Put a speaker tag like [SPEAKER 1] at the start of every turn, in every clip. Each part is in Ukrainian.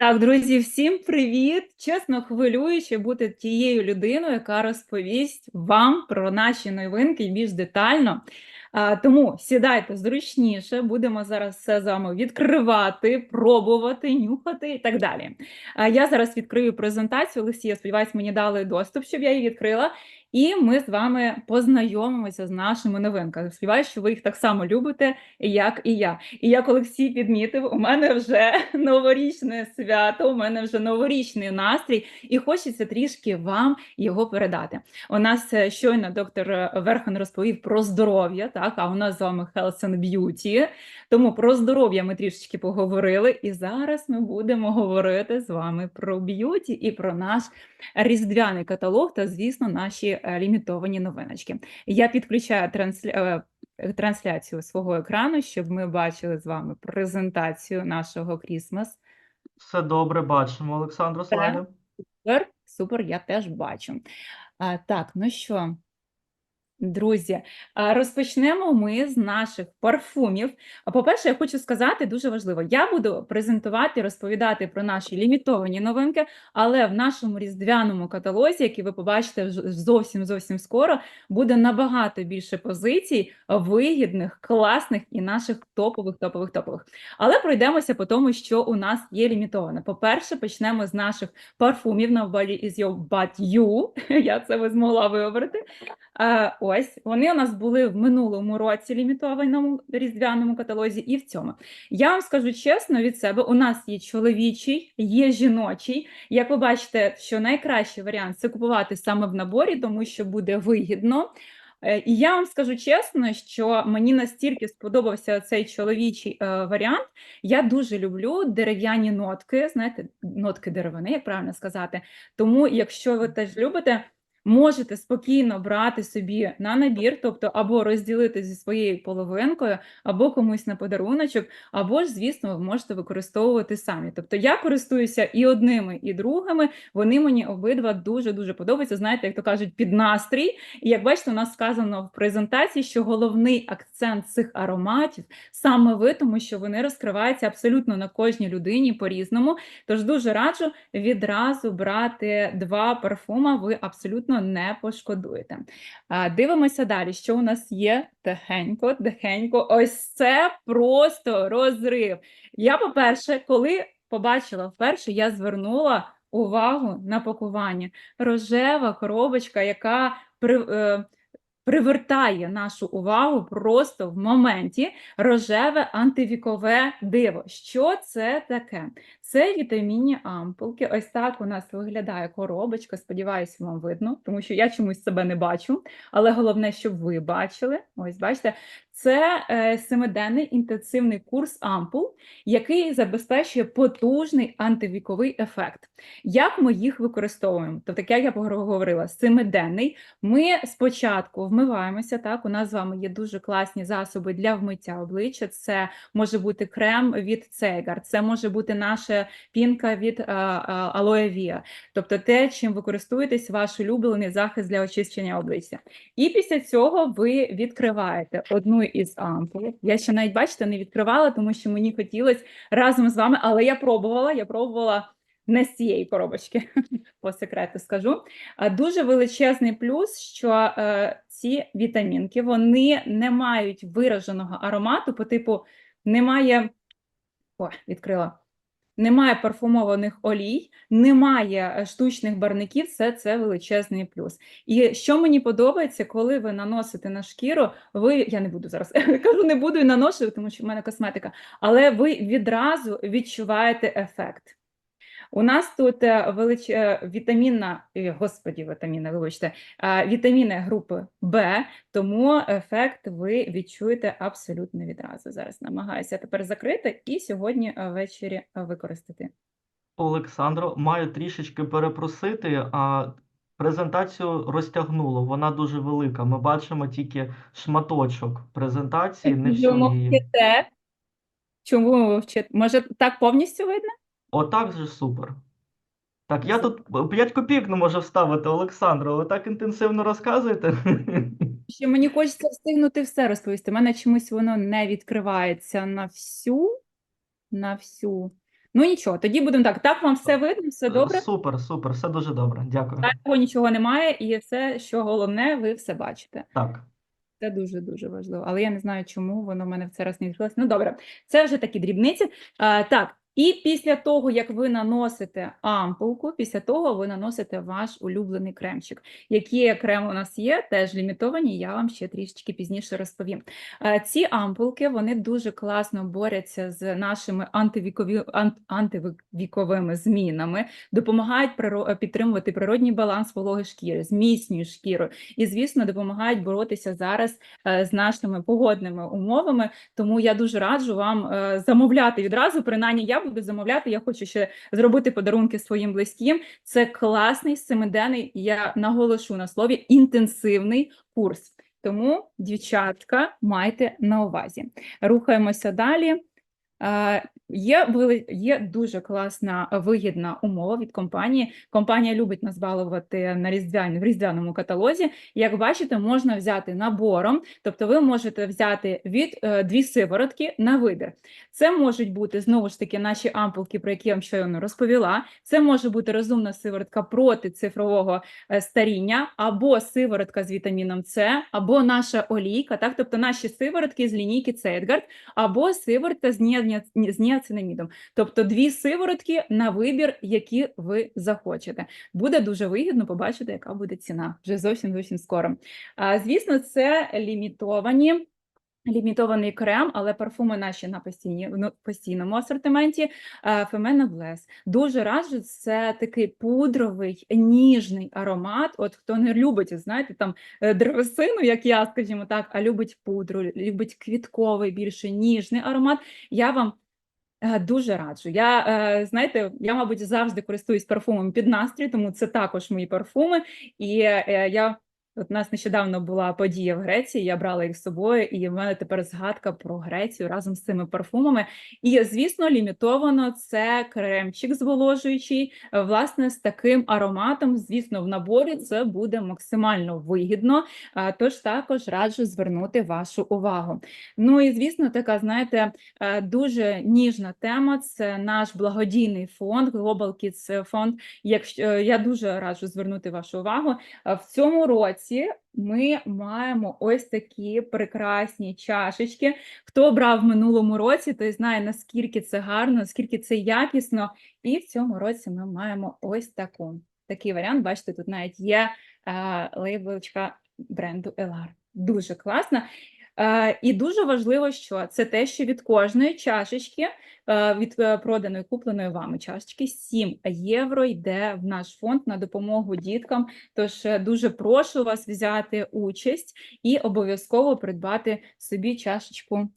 [SPEAKER 1] Так, друзі, всім привіт! Чесно хвилююче бути тією людиною, яка розповість вам про наші новинки більш детально. Тому сідайте зручніше, будемо зараз все з вами відкривати, пробувати, нюхати і так далі. Я зараз відкрию презентацію. Олексія, сподіваюсь, мені дали доступ, щоб я її відкрила. І ми з вами познайомимося з нашими новинками. Сподіваюся, що ви їх так само любите, як і я. І як Олексій підмітив, у мене вже новорічне свято, у мене вже новорічний настрій, і хочеться трішки вам його передати. У нас е, щойно доктор Верхан розповів про здоров'я, так а у нас з вами Health and Beauty. Тому про здоров'я ми трішечки поговорили, і зараз ми будемо говорити з вами про б'юті і про наш різдвяний каталог та, звісно, наші е, лімітовані новиночки. Я підключаю трансля... е, трансляцію свого екрану, щоб ми бачили з вами презентацію нашого Крісмас.
[SPEAKER 2] Все добре, бачимо, Олександро слайди.
[SPEAKER 1] Супер, супер, я теж бачу. А, так, ну що, друзі, розпочнемо ми з наших парфумів. По-перше, я хочу сказати дуже важливо: я буду презентувати, розповідати про наші лімітовані новинки, але в нашому різдвяному каталозі, який ви побачите зовсім зовсім скоро, буде набагато більше позицій вигідних, класних і наших топових, топових, топових. Але пройдемося по тому, що у нас є лімітоване. По-перше, почнемо з наших парфумів Nobody is your but you. Я це ви змогла виговорити. Е, Ось вони у нас були в минулому році лімітованому різдвяному каталозі, і в цьому. Я вам скажу чесно від себе: у нас є чоловічий, є жіночий. Як ви бачите, що найкращий варіант це купувати саме в наборі, тому що буде вигідно. Е, І я вам скажу чесно, що мені настільки сподобався цей чоловічий е, варіант. Я дуже люблю дерев'яні нотки, знаєте, нотки деревини, як правильно сказати. Тому, якщо ви теж любите, можете спокійно брати собі на набір, тобто або розділити зі своєю половинкою, або комусь на подаруночок, або ж, звісно, ви можете використовувати самі. Тобто я користуюся і одними, і другими. Вони мені обидва дуже дуже подобаються. Знаєте, як то кажуть, під настрій. І як бачите, у нас сказано в презентації, що головний акцент цих ароматів саме ви, тому що вони розкриваються абсолютно на кожній людині по-різному. Тож дуже раджу відразу брати два парфума, ви абсолютно не пошкодуєте. Дивимося далі, що у нас є тихенько, тихенько. Ось це просто розрив. Я, по-перше, коли побачила вперше, я звернула увагу на пакування. Рожева коробочка, яка при, е, привертає нашу увагу просто в моменті рожеве антивікове диво. Що це таке? Це вітамінні ампулки. Ось так у нас виглядає коробочка. Сподіваюся, вам видно, тому що я чомусь себе не бачу. Але головне, щоб ви бачили. Ось бачите, це е, семиденний інтенсивний курс ампул, який забезпечує потужний антивіковий ефект. Як ми їх використовуємо? Тобто, як я говорила, семиденний. Ми спочатку вмиваємося. Так, у нас з вами є дуже класні засоби для вмиття обличчя. Це може бути крем від Цейгар, це може бути пінка від Aloe Via. Тобто те, чим ви користуєтесь, ваш улюблений захист для очищення обличчя. І після цього ви відкриваєте одну із ампул. Я ще навіть бачите, не відкривала, тому що мені хотілося разом з вами, але я пробувала, я пробувала. Не з цієї коробочки, по секрету скажу. Дуже величезний плюс, що е, ці вітамінки вони не мають вираженого аромату, по типу немає. О, відкрила. Немає парфумованих олій, немає е, штучних барників, все це величезний плюс. І що мені подобається, коли ви наносите на шкіру, ви я не буду зараз кажу, не буду і наношувати, тому що в мене косметика, але ви відразу відчуваєте ефект. У нас тут е, велич... е, вітамінна, господі, вітаміна, вибачте, вітаміни групи Б, тому ефект ви відчуєте абсолютно відразу. Зараз намагаюся тепер закрити і сьогодні ввечері використати.
[SPEAKER 2] Олександро, маю трішечки перепросити, а презентацію розтягнуло. Вона дуже велика. Ми бачимо тільки шматочок презентації, не всю
[SPEAKER 1] Чому
[SPEAKER 2] її.
[SPEAKER 1] Чому ви вчите? Може, так повністю видно?
[SPEAKER 2] Отак же супер. Так, я тут 5 копійок не можу вставити, Олександро, ви так інтенсивно розказуєте.
[SPEAKER 1] Ще мені хочеться встигнути все розповісти. У мене чомусь воно не відкривається на всю, на всю. Ну нічого, тоді будемо так. Так вам все видно, все добре?
[SPEAKER 2] Супер, супер, все дуже добре. Дякую.
[SPEAKER 1] Такого нічого немає, і все, що головне, ви все бачите.
[SPEAKER 2] Так.
[SPEAKER 1] Це дуже-дуже важливо. Але я не знаю, чому воно в мене в цей раз не відкрилось. Ну, добре, це вже такі дрібниці. А, так, і після того, як ви наносите ампулку, після того ви наносите ваш улюблений кремчик. Які крем у нас є, теж лімітовані, я вам ще трішечки пізніше розповім. Е, Ці ампулки вони дуже класно борються з нашими антивікові, ан- антивіковими змінами, допомагають підтримувати природній баланс вологи шкіри, зміцнюють шкіру і, звісно, допомагають боротися зараз е, з нашими погодними умовами. Тому я дуже раджу вам е, замовляти відразу. Принаймні, я буду замовляти. Я хочу ще зробити подарунки своїм близьким. Це класний семиденний, я наголошу на слові інтенсивний курс. Тому, дівчатка, майте на увазі. Рухаємося далі. Є, є дуже класна вигідна умова від компанії. Компанія любить нас балувати на різдвяні, в різдвяному каталозі. Як бачите, можна взяти набором, тобто ви можете взяти від е, дві сиворотки на вибір. Це можуть бути знову ж таки наші ампулки, про які я вам щойно розповіла. Це може бути розумна сиворотка проти цифрового е, старіння, або сиворотка з вітаміном С, або наша олійка, так, тобто наші сиворотки з лінійки Цейтгард, або сиворотка з, ніа... з ніацинамідом. Тобто дві сиворотки на вибір, які ви захочете. Буде дуже вигідно побачити, яка буде ціна вже зовсім зовсім скоро. А, звісно, це лімітовані. Лімітований крем, але парфуми наші на постійні, ну, постійному асортименті. Фемена Блес. Дуже раджу, це такий пудровий, ніжний аромат. От хто не любить, знаєте, там е, древесину, як я, скажімо так, а любить пудру, любить квітковий, більше ніжний аромат. Я вам Дуже раджу. Я, е, знаєте, я, мабуть, завжди користуюсь парфумом під настрій, тому це також мої парфуми. І е, я, от у нас нещодавно була подія в Греції, я брала їх з собою, і в мене тепер згадка про Грецію разом з цими парфумами. І, звісно, лімітовано це кремчик зволожуючий, е, власне, з таким ароматом. Звісно, в наборі це буде максимально вигідно. Тож також раджу звернути вашу увагу. Ну і звісно, така, знаєте, е, дуже ніжна тема. Це наш благодійний фонд, Global Kids фонд. Якщо е, я дуже раджу звернути вашу увагу. В цьому році ми маємо ось такі прекрасні чашечки. Хто брав в минулому році, той знає, наскільки це гарно, наскільки це якісно. І в цьому році ми маємо ось таку. Такий варіант. Бачите, тут навіть є е, лейблочка бренду Елар. Дуже класна. Е, І дуже важливо, що це те, що від кожної чашечки, е, від е, проданої купленої вами чашечки, 7 євро йде в наш фонд на допомогу діткам. Тож дуже прошу вас взяти участь і обов'язково придбати собі чашечку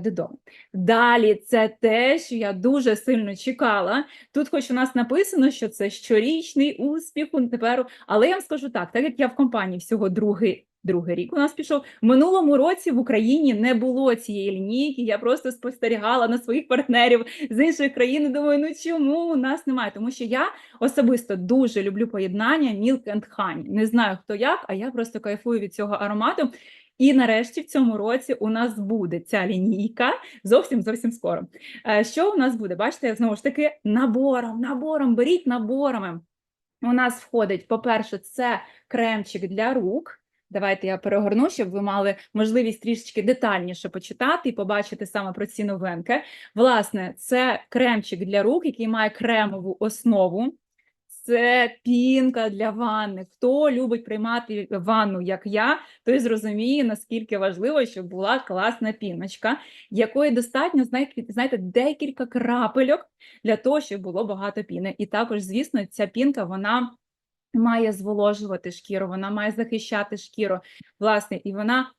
[SPEAKER 1] додому. Далі це те, що я дуже сильно чекала. Тут, хоч у нас написано, що це щорічний успіх тепер, але я вам скажу так, так як я в компанії всього другий. Другий рік у нас пішов. Минулому році в Україні не було цієї лінійки. Я просто спостерігала на своїх партнерів з інших країн. Думаю, ну чому у нас немає? Тому що я особисто дуже люблю поєднання Milk and Honey. Не знаю хто як, а я просто кайфую від цього аромату. І нарешті в цьому році у нас буде ця лінійка зовсім зовсім скоро. Е, Що у нас буде? Бачите, знову ж таки, набором, набором, беріть наборами. У нас входить, по-перше, це кремчик для рук. Давайте я перегорну, щоб ви мали можливість трішечки детальніше почитати і побачити саме про ці новинки. Власне, це кремчик для рук, який має кремову основу. Це пінка для ванни. Хто любить приймати ванну, як я, той зрозуміє, наскільки важливо, щоб була класна піночка, якої достатньо, знаєте, декілька крапельок для того, щоб було багато піни. І також, звісно, ця пінка, вона має зволожувати шкіру, вона має захищати шкіру. Власне, і вона,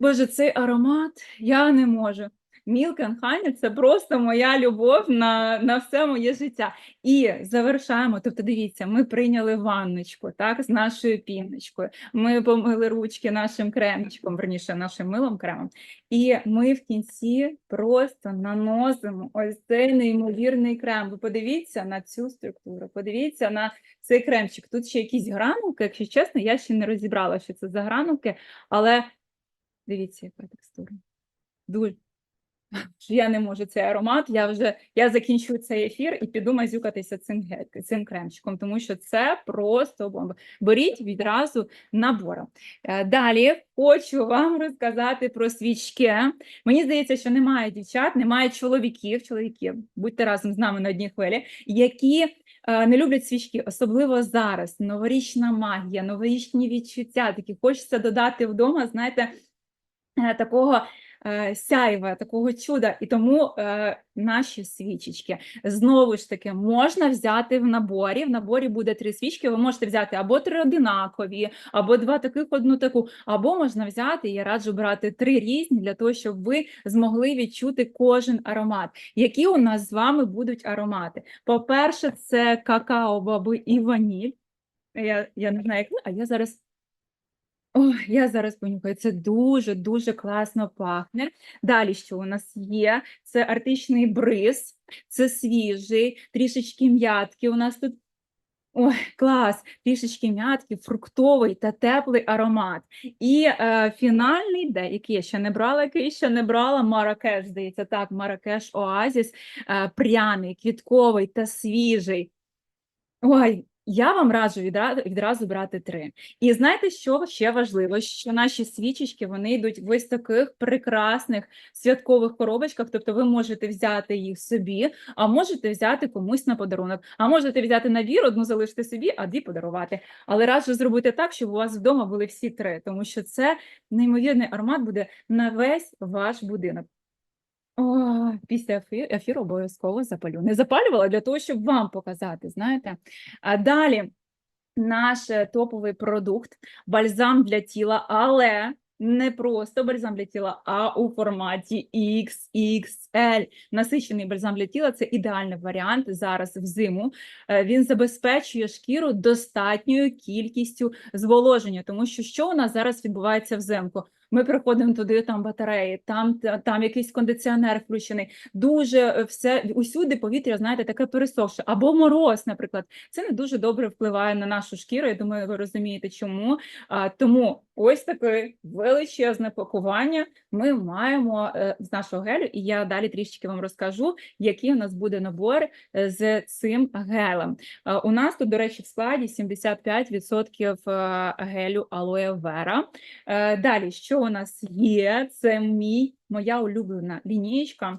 [SPEAKER 1] боже, цей аромат я не можу. Milk Honey – це просто моя любов на, на все моє життя. І завершаємо. Тобто, дивіться, ми прийняли ванночку, так, з нашою піночкою. Ми помили ручки нашим кремчиком, верніше, нашим милом кремом. І ми в кінці просто наносимо ось цей неймовірний крем. Ви подивіться на цю структуру, подивіться на цей кремчик. Тут ще якісь гранулки, якщо чесно, я ще не розібрала, що це за гранулки, але дивіться, яка текстура. Що я не можу цей аромат. Я вже я закінчу цей ефір і піду мазюкатися цим цим кремчиком, тому що це просто бомба. Беріть відразу набором. Е, Далі хочу вам розказати про свічки. Мені здається, що немає дівчат, немає чоловіків, чоловіків, будьте разом з нами на одній хвилі, які е, не люблять свічки, особливо зараз. Новорічна магія, новорічні відчуття. Такі хочеться додати вдома, знаєте, е, такого сяйва, такого чуда. І тому е, наші свічечки знову ж таки можна взяти в наборі. В наборі буде три свічки. Ви можете взяти або три одинакові, або два таких, одну таку, або можна взяти. Я раджу брати три різні для того, щоб ви змогли відчути кожен аромат. Які у нас з вами будуть аромати? По-перше, це какао, баби і ваніль. Я, я не знаю, як ви, а я зараз. Ой, я зараз понюхаю. Це дуже дуже класно пахне. Далі, що у нас є? Це арктичний бриз, це свіжий, трішечки м'ятки. У нас тут ой, клас, трішечки м'ятки, фруктовий та теплий аромат. І е, фінальний, де який я ще не брала, який ще не брала, Маракеш, здається, так, Маракеш Оазіс, е, пряний, квітковий та свіжий. Ой, я вам раджу відразу, брати три. І знаєте, що ще важливо? Що наші свічечки вони йдуть в ось таких прекрасних святкових коробочках. Тобто ви можете взяти їх собі, а можете взяти комусь на подарунок. А можете взяти набір, одну залишити собі, а дві подарувати. Але раджу зробити так, щоб у вас вдома були всі три, тому що це неймовірний аромат буде на весь ваш будинок. О, після ефіру обов'язково запалю. Не запалювала для того, щоб вам показати, знаєте. А далі наш е, топовий продукт бальзам для тіла, але не просто бальзам для тіла, а у форматі XXL. Насичений бальзам для тіла це ідеальний варіант зараз в зиму. Е, Він забезпечує шкіру достатньою кількістю зволоження, тому що що у нас зараз відбувається взимку? Ми приходимо туди, там батареї, там, та- там якийсь кондиціонер включений. Дуже е, все усюди повітря, знаєте, таке пересохше. Або мороз, наприклад. Це не дуже добре впливає на нашу шкіру. Я думаю, ви розумієте, чому. Тому ось таке величезне пакування ми маємо е, з нашого гелю, і я далі трішки вам розкажу, який у нас буде набор е, з цим гелем. Е, У нас тут, до речі, в складі 75% е, гелю алоє вера. Далі, що у нас є? Це мій, моя улюблена лінієчка,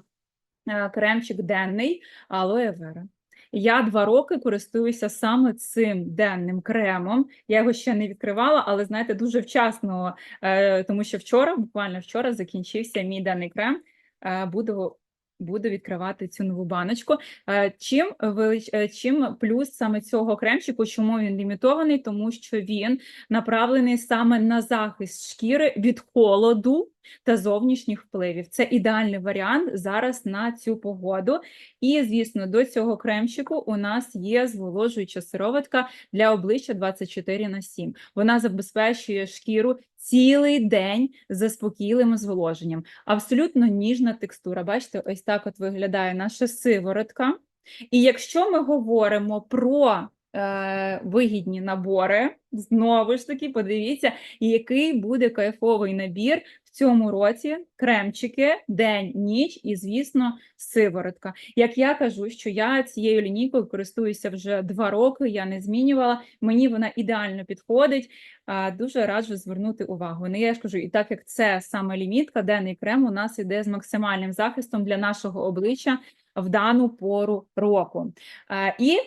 [SPEAKER 1] кремчик денний алоє вера. Я два роки користуюся саме цим денним кремом. Я його ще не відкривала, але знаєте, дуже вчасно, е, тому що вчора, буквально вчора, закінчився мій денний крем. Е, Буду буду відкривати цю нову баночку. Е, Чим велич... чим плюс саме цього кремчику? Чому він лімітований? Тому що він направлений саме на захист шкіри від холоду та зовнішніх впливів. Це ідеальний варіант зараз на цю погоду. І, звісно, до цього кремчику у нас є зволожуюча сироватка для обличчя 24 на 7. Вона забезпечує шкіру цілий день заспокійливим зволоженням. Абсолютно ніжна текстура. Бачите, ось так от виглядає наша сиворотка. І якщо ми говоримо про е, вигідні набори, знову ж таки, подивіться, який буде кайфовий набір в цьому році. Кремчики, день, ніч і, звісно, сиворотка. Як я кажу, що я цією лінійкою користуюся вже два роки, я не змінювала. Мені вона ідеально підходить. Дуже раджу звернути увагу. Не я ж кажу, і так як це саме лімітка, денний крем у нас іде з максимальним захистом для нашого обличчя в дану пору року. І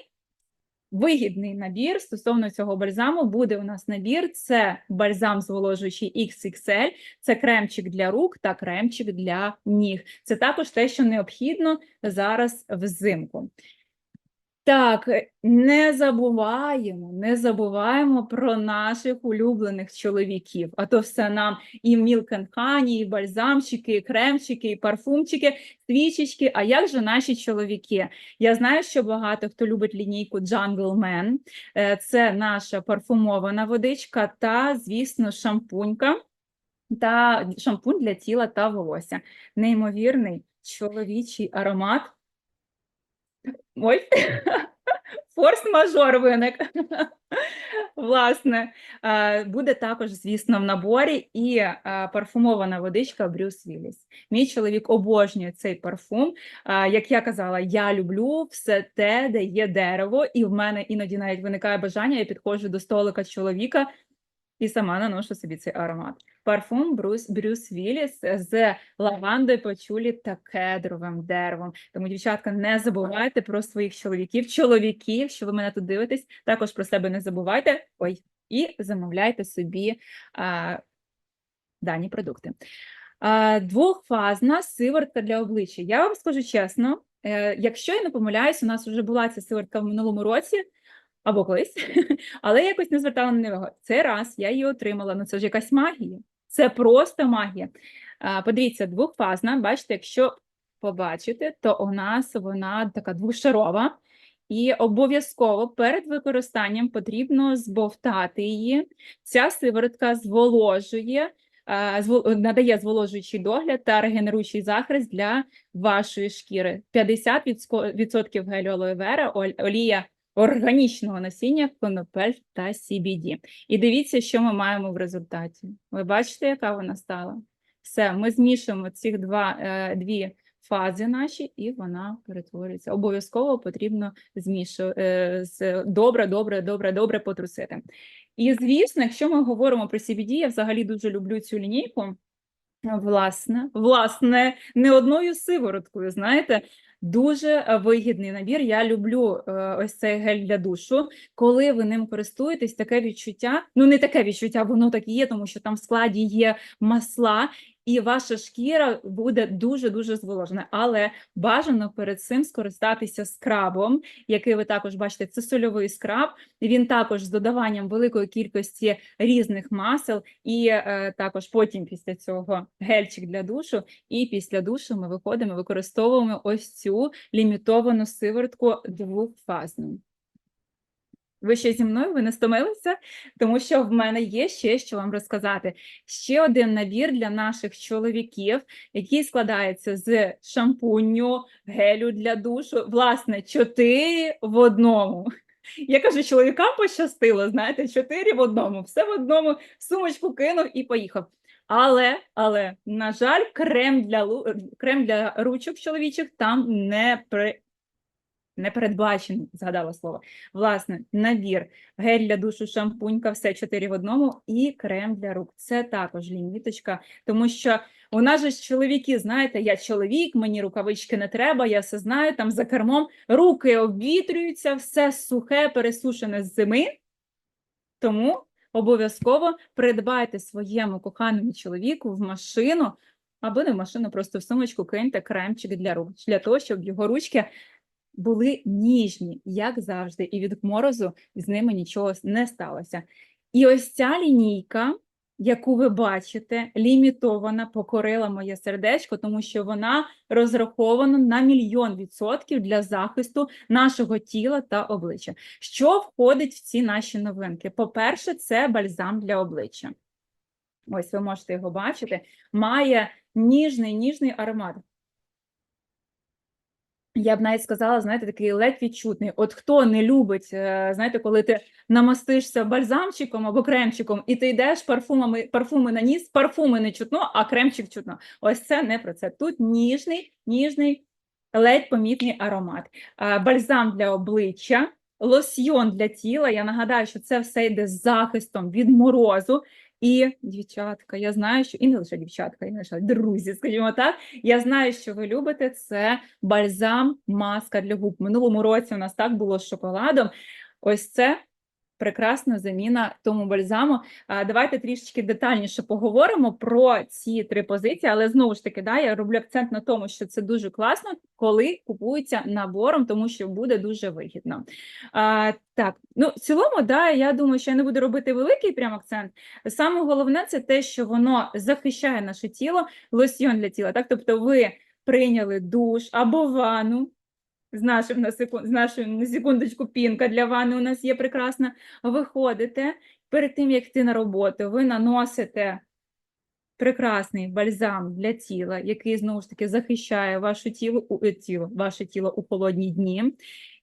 [SPEAKER 1] вигідний набір стосовно цього бальзаму буде у нас набір: це бальзам зволожуючий XXL, це кремчик для рук та кремчик для ніг. Це також те, що необхідно зараз взимку. Так, е, не забуваємо, не забуваємо про наших улюблених чоловіків. А то все нам і and і бальзамчики, і кремчики, і парфумчики, свічечки. А як же наші чоловіки? Я знаю, що багато хто любить лінійку Jungle Man. Е, Це наша парфумована водичка та, звісно, шампунька та шампунь для тіла та волосся. Неймовірний чоловічий аромат. Ой, форс-мажор виник. Власне, буде також, звісно, в наборі і парфумована водичка Брюс Вілліс. Мій чоловік обожнює цей парфум. Як я казала, я люблю все те, де є дерево, і в мене іноді навіть виникає бажання, я підходжу до столика чоловіка і сама наношу собі цей аромат. Парфум Брюс, Брюс Вілліс з лавандою, пачулі та кедровим деревом. Тому, дівчатка, не забувайте про своїх чоловіків. Чоловіки, якщо ви мене тут дивитесь, також про себе не забувайте. Ой, і замовляйте собі а, дані продукти. А, двохфазна сиворотка для обличчя. Я вам скажу чесно, е, якщо я не помиляюсь, у нас вже була ця сиворотка в минулому році або колись, але я якось не звертала на увагу. Цей раз я її отримала. Ну це ж якась магія. Це просто магія. Подивіться, двохфазна. Бачите, якщо побачите, то у нас вона така двошарова. І обов'язково перед використанням потрібно збовтати її. Ця сиворотка зволожує, надає зволожуючий догляд та регенеруючий захист для вашої шкіри. 50% гелю алоe вера, оль- олія органічного насіння, конопель та CBD. І дивіться, що ми маємо в результаті. Ви бачите, яка вона стала? Все, ми змішуємо ці два, е, дві фази наші, і вона перетворюється. Обов'язково потрібно змішу, е, добре, добре, добре, добре потрусити. І звісно, якщо ми говоримо про CBD, я взагалі дуже люблю цю лінійку. Власне, власне, не одною сивороткою, знаєте, дуже е, вигідний набір. Я люблю е, ось цей гель для душу. Коли ви ним користуєтесь, таке відчуття, ну не таке відчуття, воно так і є, тому що там в складі є масла, і ваша шкіра буде дуже-дуже зволожена. Але бажано перед цим скористатися скрабом, який ви також бачите, це сольовий скраб. Він також з додаванням великої кількості різних масел, і е, також потім після цього гельчик для душу. І після душу ми виходимо, використовуємо ось цю лімітовану сиворотку двохфазну. Ви ще зі мною, ви не стомилися, тому що в мене є ще що вам розказати. Ще один набір для наших чоловіків, який складається з шампуню, гелю для душу. Власне, чотири в одному. Я кажу, чоловікам пощастило, знаєте, чотири в одному, все в одному, сумочку кинув і поїхав. Але, але, на жаль, крем для, крем для ручок чоловічих там не при... не передбачений, згадала слово. Власне, набір, гель для душу, шампунька, все чотири в одному, і крем для рук. Це також ліміточка, тому що у нас же ж чоловіки, знаєте, я чоловік, мені рукавички не треба, я все знаю, там за кермом руки обвітрюються, все сухе, пересушене з зими. Тому обов'язково придбайте своєму коханому чоловіку в машину, або не в машину, просто в сумочку киньте кремчик для рук, для того, щоб його ручки були ніжні, як завжди, і від морозу з ними нічого не сталося. І ось ця лінійка, яку ви бачите, лімітована, покорила моє сердечко, тому що вона розрахована на мільйон відсотків для захисту нашого тіла та обличчя. Що входить в ці наші новинки? По-перше, це бальзам для обличчя. Ось ви можете його бачити. Має ніжний ніжний аромат. Я б навіть сказала, знаєте, такий ледь відчутний. От хто не любить, е, знаєте, коли ти намастишся бальзамчиком або кремчиком, і ти йдеш парфумами, парфуми на ніс, парфуми не чутно, а кремчик чутно. Ось це не про це. Тут ніжний, ніжний, ледь помітний аромат. Е, Бальзам для обличчя, лосьйон для тіла. Я нагадаю, що це все йде з захистом від морозу. І дівчатка, я знаю, що і не лише дівчатка, і не лише друзі, скажімо так. Я знаю, що ви любите це бальзам, маска для губ. Минулому році у нас так було з шоколадом. Ось це прекрасна заміна тому бальзаму. Давайте трішечки детальніше поговоримо про ці три позиції, але знову ж таки, да, я роблю акцент на тому, що це дуже класно, коли купується набором, тому що буде дуже вигідно. А, так, ну в цілому, да, я думаю, що я не буду робити великий прям акцент. Саме головне це те, що воно захищає наше тіло, лосьйон для тіла. Так, тобто, ви прийняли душ або ванну. З нашим на секунд, з нашою на секундочку пінка для ванни у нас є прекрасна. Виходите перед тим, як йти на роботу, ви наносите прекрасний бальзам для тіла, який знову ж таки захищає ваше тіло, ваше тіло у холодні дні.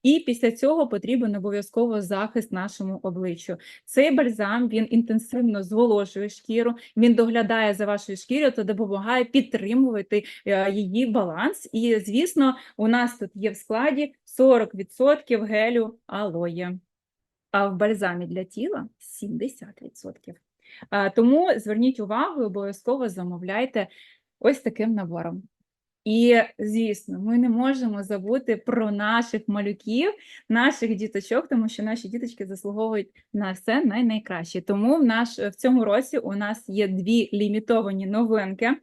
[SPEAKER 1] І після цього потрібен обов'язково захист нашому обличчю. Цей бальзам він інтенсивно зволожує шкіру, він доглядає за вашою шкірою та допомагає підтримувати е, її баланс. І, звісно, у нас тут є в складі 40% гелю алоє, а в бальзамі для тіла 70%. Тому зверніть увагу, обов'язково замовляйте ось таким набором. І, звісно, ми не можемо забути про наших малюків, наших діточок, тому що наші діточки заслуговують на все най-найкраще. Тому в, наш, в цьому році у нас є дві лімітовані новинки.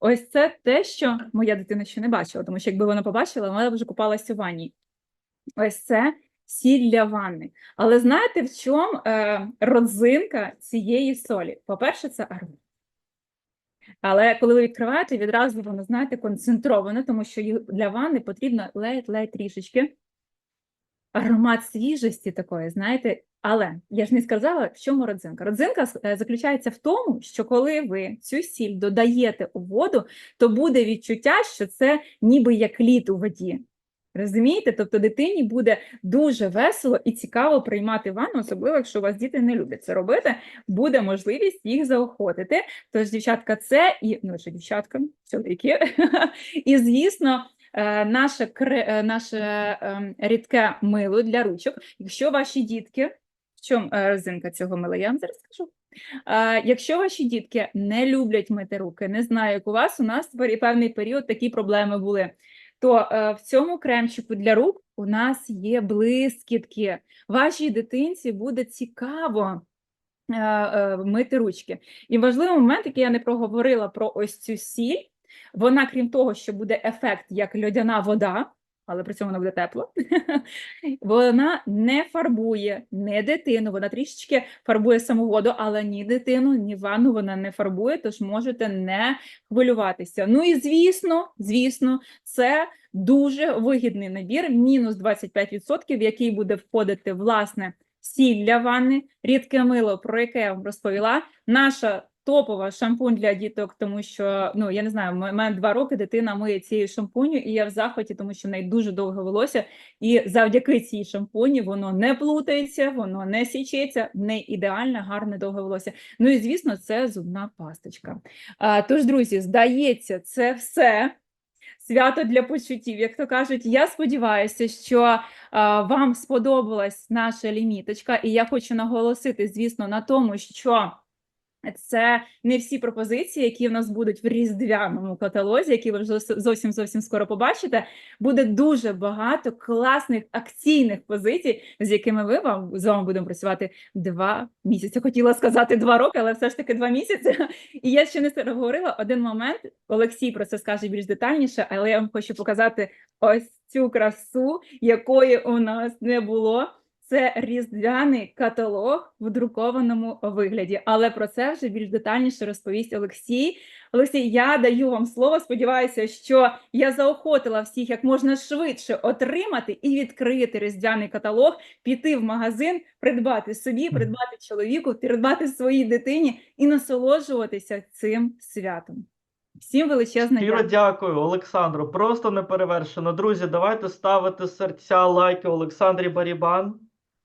[SPEAKER 1] Ось це те, що моя дитина ще не бачила, тому що якби вона побачила, вона вже купалася у ванні. Ось це сіль для ванни. Але знаєте, в чому е, родзинка цієї солі? По-перше, це аромат. Але коли ви відкриваєте, відразу воно, знаєте, концентроване, тому що для ванни потрібно ледь-ледь трішечки аромат свіжості такої, знаєте. Але я ж не сказала, в чому родзинка. Родзинка е, заключається в тому, що коли ви цю сіль додаєте у воду, то буде відчуття, що це ніби як лід у воді. Розумієте? Тобто дитині буде дуже весело і цікаво приймати ванну, особливо якщо у вас діти не люблять це робити, буде можливість їх заохотити. Тож, дівчатка, це і ну, що дівчатка, чоловіки, і звісно. е, Наше е, наше ем, рідке мило для ручок. Якщо ваші дітки, в чому е, розинка цього мила, я вам зараз скажу. Е, Якщо ваші дітки не люблять мити руки, не знаю, як у вас, у нас певний період такі проблеми були то е, в цьому кремчику для рук у нас є блискітки. Вашій дитинці буде цікаво е, е, мити ручки. І важливий момент, який я не проговорила про ось цю сіль, вона, крім того, що буде ефект як льодяна вода, але при цьому вона буде тепло, вона не фарбує не дитину, вона трішечки фарбує саму воду, але ні дитину, ні ванну вона не фарбує, тож можете не хвилюватися. Ну і звісно, звісно, це дуже вигідний набір, мінус 25%, в який буде входити власне сіль для ванни, рідке мило, про яке я вам розповіла, наша топова шампунь для діток, тому що ну я не знаю, в мене два роки дитина миє цією шампуню, і я в захваті, тому що в неї дуже довге волосся, і завдяки цій шампуні воно не плутається, воно не січеться, не ідеальне, гарне довге волосся. Ну і звісно, це зубна пасточка. А, тож, друзі, здається, це все. Свято для почуттів, як то кажуть, я сподіваюся, що а, вам сподобалась наша ліміточка, і я хочу наголосити, звісно, на тому, що це не всі пропозиції, які в нас будуть в різдвяному каталозі, які ви вже зовсім зовсім скоро побачите. Буде дуже багато класних акційних позицій, з якими ви вам з вами будемо працювати два місяці. Хотіла сказати два роки, але все ж таки два місяці. І я ще не говорила один момент. Олексій про це скаже більш детальніше, але я вам хочу показати ось цю красу, якої у нас не було. Це різдвяний каталог в друкованому вигляді, але про це вже більш детальніше розповість Олексій. Олексій, я даю вам слово. Сподіваюся, що я заохотила всіх як можна швидше отримати і відкрити різдвяний каталог, піти в магазин, придбати собі, придбати чоловіку, придбати своїй дитині і насолоджуватися цим святом. Всім величезне
[SPEAKER 2] Щиро
[SPEAKER 1] дякую.
[SPEAKER 2] Олександро. Просто неперевершено. Друзі, давайте ставити серця, лайки Олександрі Барібан,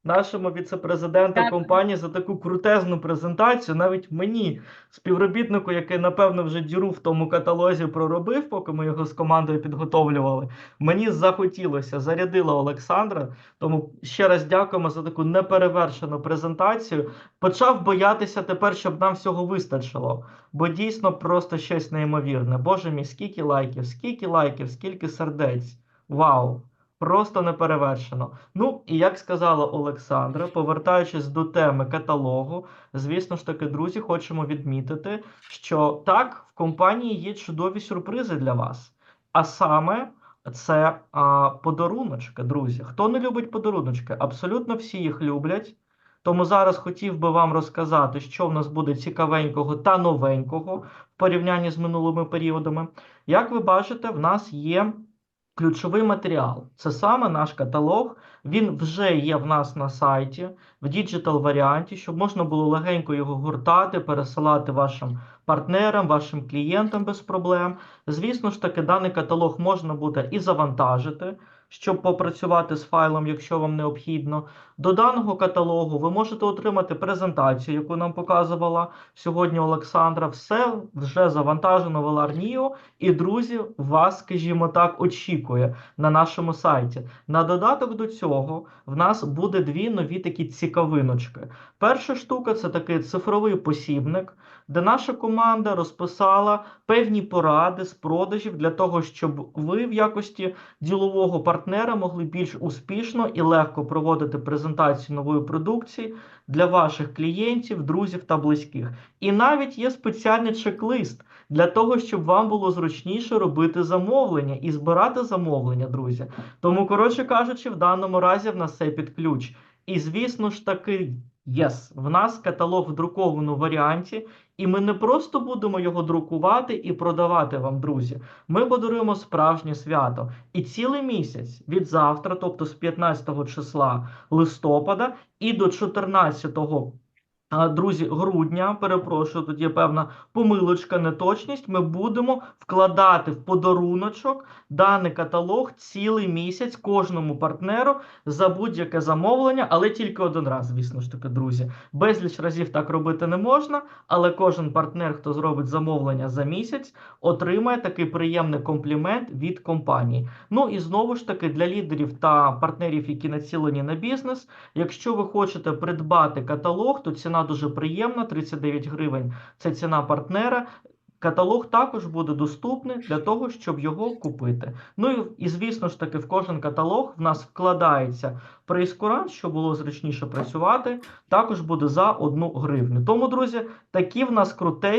[SPEAKER 2] нашому віце-президенту компанії, за таку крутезну презентацію. Навіть мені, співробітнику, який, напевно, вже діру в тому каталозі проробив, поки ми його з командою підготовлювали. Мені захотілося, зарядила Олександра. Тому ще раз дякуємо за таку неперевершену презентацію. Почав боятися тепер, щоб нам всього вистачило. Бо дійсно просто щось неймовірне. Боже мій, скільки лайків, скільки лайків, скільки сердець. Вау! Просто неперевершено. Ну, і як сказала Олександра, повертаючись до теми каталогу, звісно ж таки, друзі, хочемо відмітити, що так, в компанії є чудові сюрпризи для вас. А саме це а, подаруночки, друзі. Хто не любить подаруночки? Абсолютно всі їх люблять. Тому зараз хотів би вам розказати, що в нас буде цікавенького та новенького в порівнянні з минулими періодами. Як ви бачите, в нас є ключовий матеріал. Це саме наш каталог. Він вже є в нас на сайті в діджитал варіанті, щоб можна було легенько його гуртати, пересилати вашим партнерам, вашим клієнтам без проблем. Звісно ж таки, даний каталог можна буде і завантажити. Щоб попрацювати з файлом, якщо вам необхідно. До даного каталогу ви можете отримати презентацію, яку нам показувала сьогодні Олександра. Все вже завантажено в Alarnio, і друзі, вас, скажімо так, очікує на нашому сайті. На додаток до цього в нас буде дві нові такі цікавиночки. Перша штука це такий цифровий посібник, де наша команда розписала певні поради з продажів для того, щоб ви в якості ділового партнера могли більш успішно і легко проводити презентацію нової продукції для ваших клієнтів, друзів та близьких. І навіть є спеціальний чек-лист для того, щоб вам було зручніше робити замовлення і збирати замовлення, друзі. Тому, коротше кажучи, в даному разі в нас все під ключ. І звісно ж таки, єс, в нас каталог в друкованому варіанті, і ми не просто будемо його друкувати і продавати вам, друзі. Ми подаруємо справжнє свято. І цілий місяць від завтра, тобто з 15 числа листопада і до 14 а, Друзі, грудня, перепрошую, тут є певна помилочка, неточність. Ми будемо вкладати в подаруночок даний каталог цілий місяць кожному партнеру за будь-яке замовлення, але тільки один раз, звісно ж таки, друзі. Безліч разів так робити не можна, але кожен партнер, хто зробить замовлення за місяць, отримає такий приємний комплімент від компанії. Ну і знову ж таки для лідерів та партнерів, які націлені на бізнес. Якщо ви хочете придбати каталог, то ціна дуже приємна 39 гривень. Це ціна партнера. Каталог також буде доступний для того, щоб його купити. Ну і звісно ж таки, в кожен каталог в нас вкладається прейскурант, щоб було зручніше працювати. Також буде за 1 гривню. Тому, друзі, такі в нас крутезні.